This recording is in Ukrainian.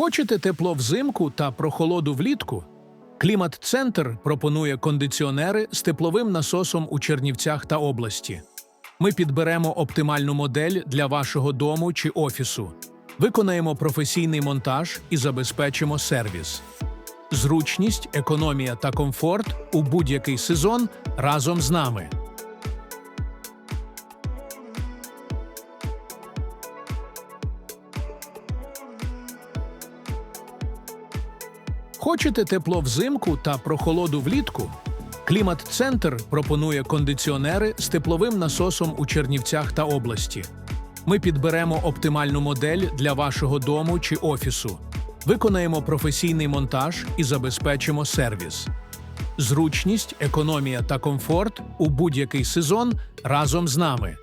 Хочете тепло взимку та прохолоду влітку? Клімат-центр пропонує кондиціонери з тепловим насосом у Чернівцях та області. Ми підберемо оптимальну модель для вашого дому чи офісу, виконаємо професійний монтаж і забезпечимо сервіс. Зручність, економія та комфорт у будь-який сезон разом з нами. Хочете тепло взимку та прохолоду влітку? Клімат-центр пропонує кондиціонери з тепловим насосом у Чернівцях та області. Ми підберемо оптимальну модель для вашого дому чи офісу, виконаємо професійний монтаж і забезпечимо сервіс. Зручність, економія та комфорт у будь-який сезон разом з нами.